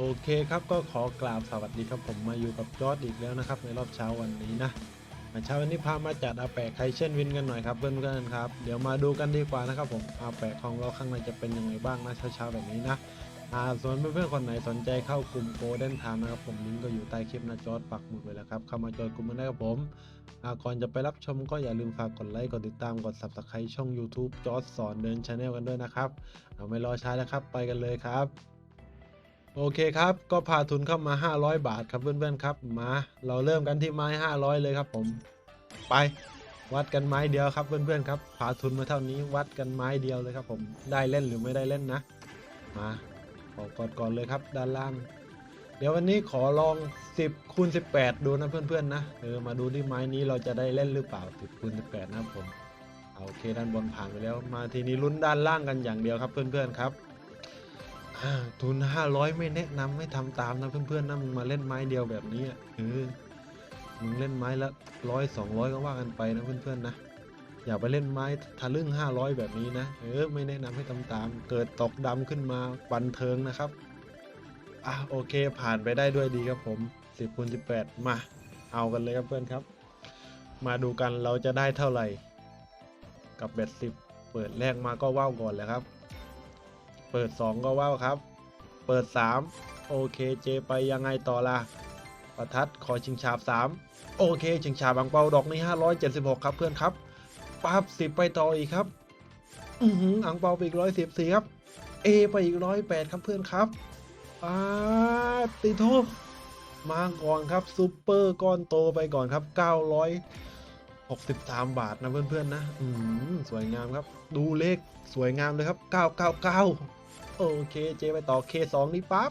โอเคครับก็ขอกราบสวัสดีครับผมมาอยู่กับจอร์ดอีกแล้วนะครับ ในรอบเช้าวันนี้นะเช้าวันนี้พามาจัดอาแปะไคเช่นวินกันหน่อยครับเพื่อนๆครับเดี๋ยวมาดูกันดีกว่านะครับผมอาแปะของเราข้างในจะเป็นยังไงบ้างนะเช้าๆแบบนี้นะอ่าส่วนเพื่อนๆคนไหนสนใจเข้ากลุ่มโกลเด้นไทม์นะครับผมลิงก์ก็อยู่ใต้คลิปนะจอร์ดปักหมุดไว้แล้วครับเข้ามาจอยกลุ่มกันได้ครับผมอ่าก่อนจะไปรับชมก็อย่าลืมฝากกดไลค์กดติดตามกด subscribe ช่อง YouTube จอร์ดสอนเดินชาแนลกันด้วยนะครับเอาไม่รอช้าแล้วครับไปกันเลยครับ โอเคครับ ก็พาทุนเข้ามา 500 บาทครับเพื่อนๆครับมา เราเริ่มกันที่ไม้ 500 เลยครับผม ไปวัดกันไม้เดียวครับเพื่อนๆครับพาทุนมาเท่านี้วัดกันไม้เดียวเลยครับผมได้เล่นหรือไม่ได้เล่นนะ มาขอกดก่อนเลยครับด้านล่าง เดี๋ยววันนี้ขอลอง 10คูณ18 ดูนะเพื่อนๆนะเออมาดูที่ไม้นี้เราจะได้เล่นหรือเปล่า 10คูณ18 นะครับผมเอาโอเคด้านบนผ่านไปแล้ว มาทีนี้ลุ้นด้านล่างกันอย่างเดียวครับเพื่อนๆครับ ทุนห้าร้อยไม่แนะนำไม่ทำตามนะเพื่อนๆนะมึงมาเล่นไม้เดียวแบบนี้เออมึงเล่นไม้ละร้อยสองร้อยก็ว่ากันไปนะเพื่อนๆนะอย่าไปเล่นไม้ทะลึ่งห้าร้อยแบบนี้นะเออไม่แนะนำให้ทำตามเกิดตกดำขึ้นมาบันเทิงนะครับอะโอเคผ่านไปได้ด้วยดีครับผมสิบคูณสิบแปดมาเอากันเลยครับเพื่อนครับ มาดูกันเราจะได้เท่าไหร่ กับเบ็ดสิบเปิดแรกมาก็ว่าวก่อนเลยครับ เปิด 2 ก็ว่าวครับ เปิด 3 โอเคเจไปยังไงต่อละประทัดขอชิงฉาบ 3 โอเค ชิงฉาบอังเปาดอกนี้576 ครับเพื่อนครับปั๊บสิบไปต่ออีกครับ อือหืออังเปาไปอีกร้อยสิบสี่ครับเอไปอีกร้อยแปดครับเพื่อนครับอ่าติโทมาก่อนครับซูเปอร์ก้อนโตไปก่อนครับ 963 บาทนะเพื่อนๆนะ อืมสวยงามครับ ดูเลขสวยงามเลยครับ 999 โอเคเจไปต่อ K2 นี่ปั๊บ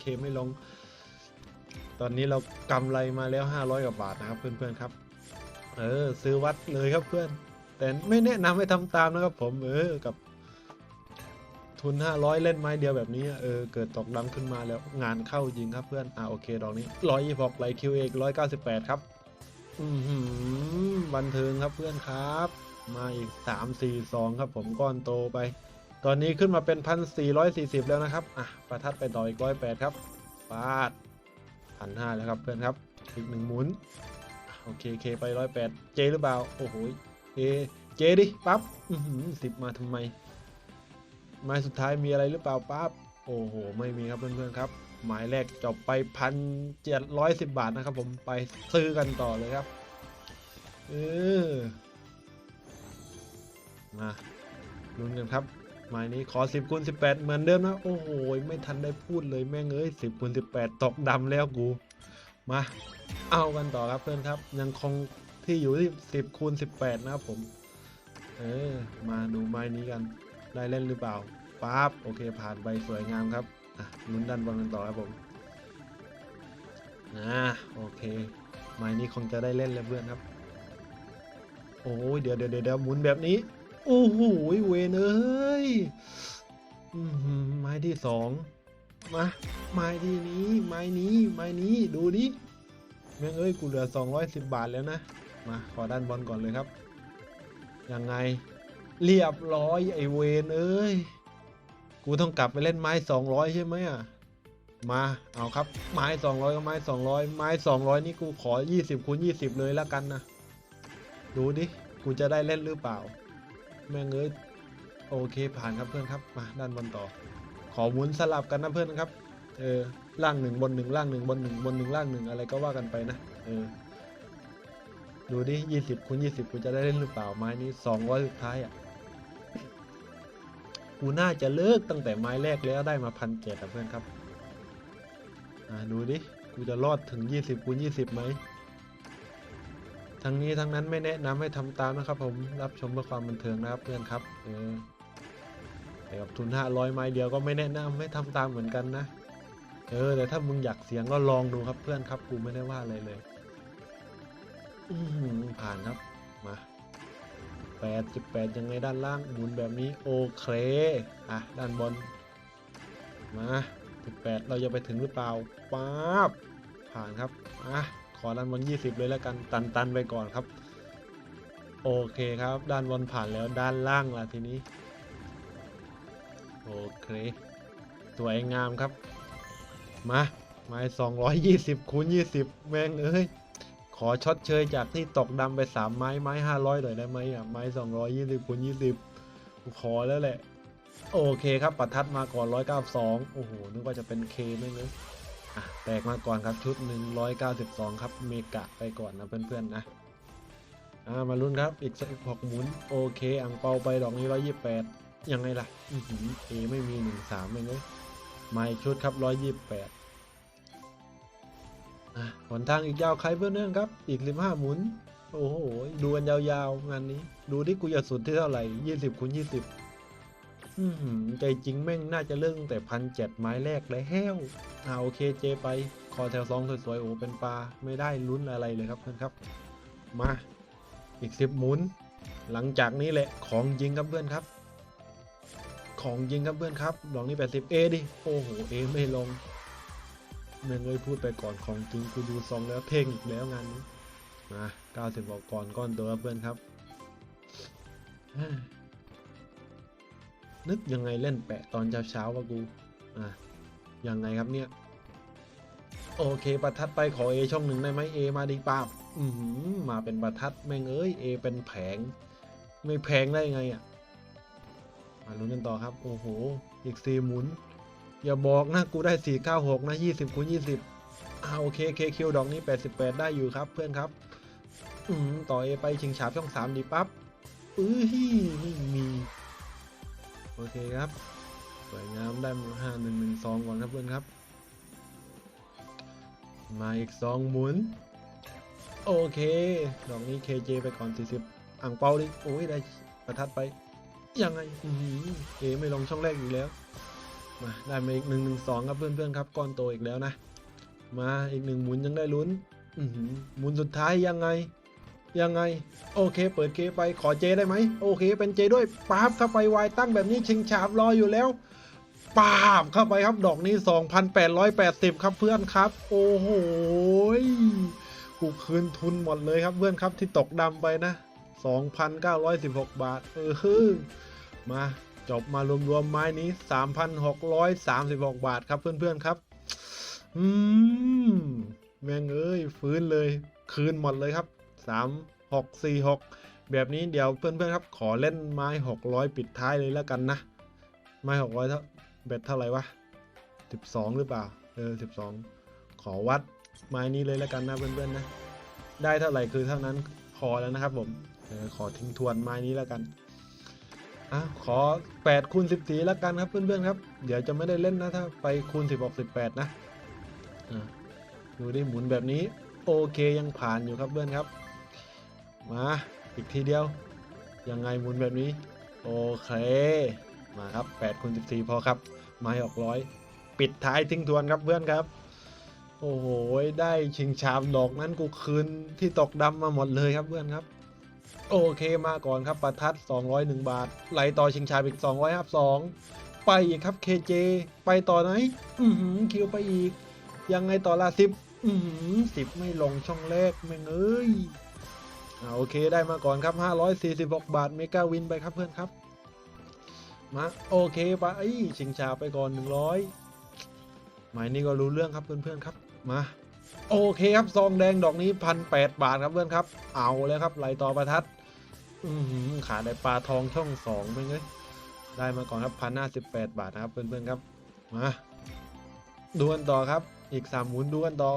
เคไม่ลง ตอนนี้เรากำไรมาแล้ว 500กว่าบาทนะครับเพื่อนๆครับ เออ ซื้อวัดเลยครับเพื่อน แต่ไม่แนะนำให้ทำตามนะครับผมเออกับ ทุน 500 เล่นไม้เดียวแบบนี้เออเกิดตกดำขึ้นมาแล้วงานเข้าจริงครับเพื่อนอ่าโอเคดอกนี้126ไลคิวเอก198ครับอือหือบันเทิงครับเพื่อนครับ มาอีก3 4 2ครับผมก้อนโตไป ตอนนี้ขึ้นมาเป็น 1,440 แล้วนะครับ อะ ประทัดไปต่ออีก108ครับปาดพันห้าแล้วครับเพื่อนครับอีกหนึ่งหมุน โอเคเคไป108เจหรือเปล่า โอ้โหเอเจดิปั๊บสิบมาทำไมไม้สุดท้ายมีอะไรหรือเปล่าปั๊บโอ้โห ไม่มีครับเพื่อนๆครับ หมายแรกจบไปพันเจ็ดร้อยสิบบาทนะครับผมไปซื้อกันต่อเลยครับเออมาลุ้นกันครับ หมายนี้ขอ 10คูณ18 เหมือนเดิมนะ โอ้โห ไม่ทันได้พูดเลยแม่งเอ้ย10คูณ18 ตกดำแล้วกู มา เอากันต่อครับเพื่อนครับ ยังคงที่อยู่ที่ 10คูณ18 นะครับผม เออ มาดูไม้นี้กัน ได้เล่นหรือเปล่าปั๊บโอเค ผ่านไปสวยงามครับ อะ ลุ้นดันบอลกันต่อครับผมนะโอเค ไม้นี้คงจะได้เล่นแล้วเพื่อนครับ โอ้ยเดี๋ยวเดี๋ยวเดี๋ยวหมุนแบบนี้ โอ้โหเวนเอ้ยไม้ที่สองมาไม้ที่นี้ไม้นี้ไม้นี้ดูดิแม่งเอ้ยกูเหลือ 210 บาทแล้วนะ มาขอด้านบอลก่อนเลยครับ ยังไงเรียบร้อยไอเวนเอ้ย กูต้องกลับไปเล่นไม้ 200 ใช่ไหมอะ มาเอาครับ ไม้ 200กับไม้ 200 ไม้ 200 นี่กูขอ 20คูณ20 เลยแล้วกันนะ ดูดิ กูจะได้เล่นหรือเปล่า แม่งเอ้ยโอเคผ่านครับเพื่อนครับมาด้านบนต่อ ขอหมุนสลับกันนะเพื่อนครับเออล่างหนึ่งบนหนึ่งล่างหนึ่งบนหนึ่งบนหนึ่งล่างหนึ่งอะไรก็ว่ากันไปนะเออดูดิยี่สิบคูณยี่สิบกูจะได้เล่นหรือเปล่าไม้นี้สองร้อยสุดท้ายอะกูน่าจะเลิกตั้งแต่ไม้แรกแล้วได้มาพันเจ็ดอะเพื่อนครับอ่าดูดิกูจะรอดถึงยี่สิบคูณยี่สิบไหม ทั้งนี้ทั้งนั้นไม่แนะนำให้ทำตามนะครับ ผมรับชมเพื่อความบันเทิงนะครับเพื่อนครับเออแต่กับทุนห้าร้อยไม้เดียวก็ไม่แนะนำให้ทำตามเหมือนกันนะเออแต่ถ้ามึงอยากเสียงก็ลองดูครับเพื่อนครับกูไม่ได้ว่าอะไรเลยอือผ่านครับมาแปดสิบแปดยังไงด้านล่างหมุนแบบนี้โอเคอะด้านบนมาสิบแปดเราจะไปถึงหรือเปล่าป๊าบผ่านครับอะ ขอด้านบนยี่สิบเลยแล้วกันตันตันๆไปก่อนครับ โอเคครับด้านบนผ่านแล้วด้านล่างล่ะทีนี้ โอเค สวยงามครับ มาไม้สองร้อยยี่สิบคูณยี่สิบแม่งเอ้ยขอชดเชยจากที่ตกดำไปสามไม้ไม้ห้าร้อยหน่อยได้ไหมอะไม้สองร้อยยี่สิบคูณยี่สิบขอแล้วแหละ โอเคครับประทัดมาก่อนร้อยเก้าสองโอ้โหนึกว่าจะเป็นเคไม่เนอ อะแตกมาก่อนครับชุดหนึ่งร้อยเก้าสิบสองครับ เมกะไปก่อนนะเพื่อนๆนะอ่ามาลุ้นครับอีกสักหกหมุน โอเคอังเปาไปดอกนี้ร้อยยี่แปดยังไงล่ะอือหือเอไม่มีหนึ่งสามเองเลยมาอีกชุดครับร้อยยี่แปดหนทางอีกยาวใครเพื่อนๆครับ อีกสิบห้าหมุน โอ้โห ดูกันยาวๆ งานนี้ ดูที่กูจะสุดที่เท่าไหร่ยี่สิบคูณยี่สิบ อือหือใจจริงแม่งน่าจะเรื่องแต่พันเจ็ดไม้แรกเลยแห้วอ่าโอเคเจไป คอแถวสองสวยๆโอ้เป็นปลาไม่ได้ลุ้นอะไรเลยครับเพื่อนครับ มาอีกสิบหมุน หลังจากนี้แหละของจริงครับเพื่อนครับ ของจริงครับเพื่อนครับดอกนี้แปดสิบเอดิโอ้โหเอไม่ลงเมื่อเลยพูดไปก่อนของจริงกูดูซองแล้วเพ่งอีกแล้วงานนี้มาเก้าสิบบอกก่อนก้อนตัวครับเพื่อนครับ นึกยังไงเล่นแปะตอนเช้าๆวะกู อะ ยังไงครับเนี่ย โอเคประทัดไปขอเอช่องหนึ่งได้ไหมเอมาดีป้าบอือหือมาเป็นประทัดแม่งเอ้ยเอเป็นแผง ไม่แพงได้ไงอะ มาลุ้นกันต่อครับ โอ้โห อีกสี่หมุน อย่าบอกนะกูได้สี่เก้าหกนะยี่สิบคูณยี่สิบอ่าโอเคเคคิวดอกนี้แปดสิบแปดได้อยู่ครับเพื่อนครับ อืมต่อเอไปชิงฉาบช่องสามดีปั๊บอื้อฮี่ไม่มี โอเคครับ สวยงามได้มาห้าหนึ่งหนึ่งสองก่อนครับเพื่อนครับ มาอีกสองหมุน โอเค ดอกนี้ KJ ไปก่อน 40 อ่างเปาดิโอ้ยได้ประทัดไป ยังไงเอไม่ลงช่องแรกอีกแล้ว มาได้มาอีกหนึ่งหนึ่งสองครับเพื่อนๆครับก้อนโตอีกแล้วนะ มาอีกหนึ่งหมุนยังได้ลุ้นหมุนสุดท้ายยังไง ยังไง โอเค เปิดเคไปขอเจได้ไหมโอเค เป็นเจด้วยปั๊บเข้าไปวายตั้งแบบนี้ชิงฉาบรออยู่แล้วปาบเข้าไปครับดอกนี้ 2,880 ครับเพื่อนครับ โอ้โหกูคืนทุนหมดเลยครับเพื่อนครับที่ตกดำไปนะ 2,916 บาท เออมาจบมารวมๆไม้นี้ 3,636 บาทครับเพื่อนๆครับ อืม แม่งเอ้ย ฟื้นเลย คืนหมดเลยครับ 3 6 4 6 แบบนี้เดี๋ยวเพื่อนๆครับขอเล่นไม้ 600 ปิดท้ายเลยแล้วกันนะ ไม้ 600เท่าเบ็ดเท่าไหร่วะ 12 หรือเปล่า เออ 12 ขอวัดไม้นี้เลยแล้วกันนะเพื่อนๆนะ ได้เท่าไหร่คือเท่านั้นพอแล้วนะครับผมเออขอทิ้งทวนไม้นี้แล้วกันอะขอ8คูณ14แล้วกันครับเพื่อนๆครับ เดี๋ยวจะไม่ได้เล่นนะถ้าไปคูณ16 18นะอะดูดิหมุนแบบนี้ โอเคยังผ่านอยู่ครับเพื่อนครับ มาอีกทีเดียว ยังไงหมุนแบบนี้ โอเค มาครับ8คูณ14 พอครับ ไม้ออกร้อย ปิดท้ายทิ้งทวนครับเพื่อนครับ โอ้โห ได้ชิงชามดอกนั้นกูคืนที่ตกดำมาหมดเลยครับเพื่อนครับ โอเคมาก่อนครับประทัด 201 บาท ไหลต่อชิงชามอีก 252 ไปอีกครับ KJ ไปต่อไหน อือหือคิวไปอีก ยังไงต่อละสิบอือหือสิบไม่ลงช่องแรกแม่งเอ้ย อ่าโอเคได้มาก่อนครับ 546 บาทเมกาวินไปครับเพื่อนครับ มาโอเคไปไอชิงชาไปก่อน 100 หมายนี้ก็รู้เรื่องครับเพื่อนๆครับมาโอเคครับซองแดงดอกนี้พันแปดบาทครับเพื่อนครับ เอาแล้วครับไหลต่อประทัด อือหือขาได้ปลาทองช่องสองไปเลยได้มาก่อนครับพันห้าสิบแปดบาทนะครับเพื่อนๆครับมาดูกันต่อครับ อีกสามหมุนดูกันต่อ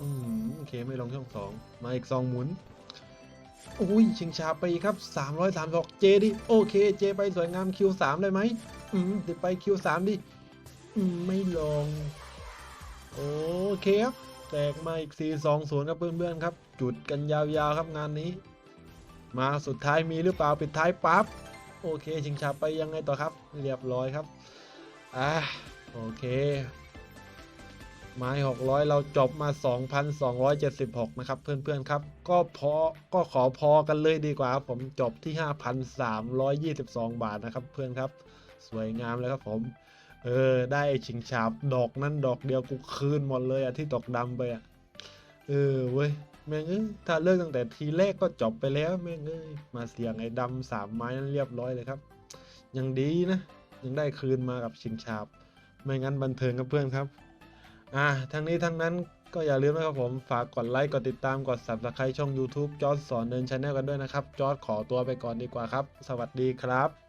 อืมโอเคไม่ลงช่องสองมาอีกสองหมุน อุ้ยชิงชาไปครับสามร้อยสามสิบเจดิโอเค เจไปสวยงามคิวสามเลยไหมอืมติดไปคิวสามดิ อืม ไม่ลง โอเคครับ แตกมาอีก 4 2 0 ครับเพื่อนๆครับ จุดกันยาวๆครับงานนี้ มาสุดท้ายมีหรือเปล่าปิดท้ายปั๊บ โอเค ชิงชาไปยังไงต่อครับ เรียบร้อยครับ อ่าโอเค ไม้600 เราจบมา 2,276 นะครับ เพื่อนๆครับ ก็พอก็ขอพอกันเลยดีกว่าครับผมจบที่ 5,322 บาทนะครับ เพื่อนครับ สวยงามเลยครับผม เออ ได้ชิงฉาบดอกนั้นดอกเดียวกูคืนหมดเลยอะที่ตกดำไปอะเออเว้ยแม่งเอ้ยถ้าเลิกตั้งแต่ทีแรกก็จบไปแล้วแม่งเอ้ยมาเสี่ยงไอ้ดำสามไม้นั้นเรียบร้อยเลยครับ ยังดีนะ ยังได้คืนมากับชิงฉาบ ไม่งั้นบันเทิงครับเพื่อนครับ อะทั้งนี้ทั้งนั้นก็อย่าลืมนะครับผมฝากกดไลค์กดติดตามกด subscribe ช่อง YouTube จอร์ดสอนเดินชาแนลกันด้วยนะครับ จอร์ดขอตัวไปก่อนดีกว่าครับ สวัสดีครับ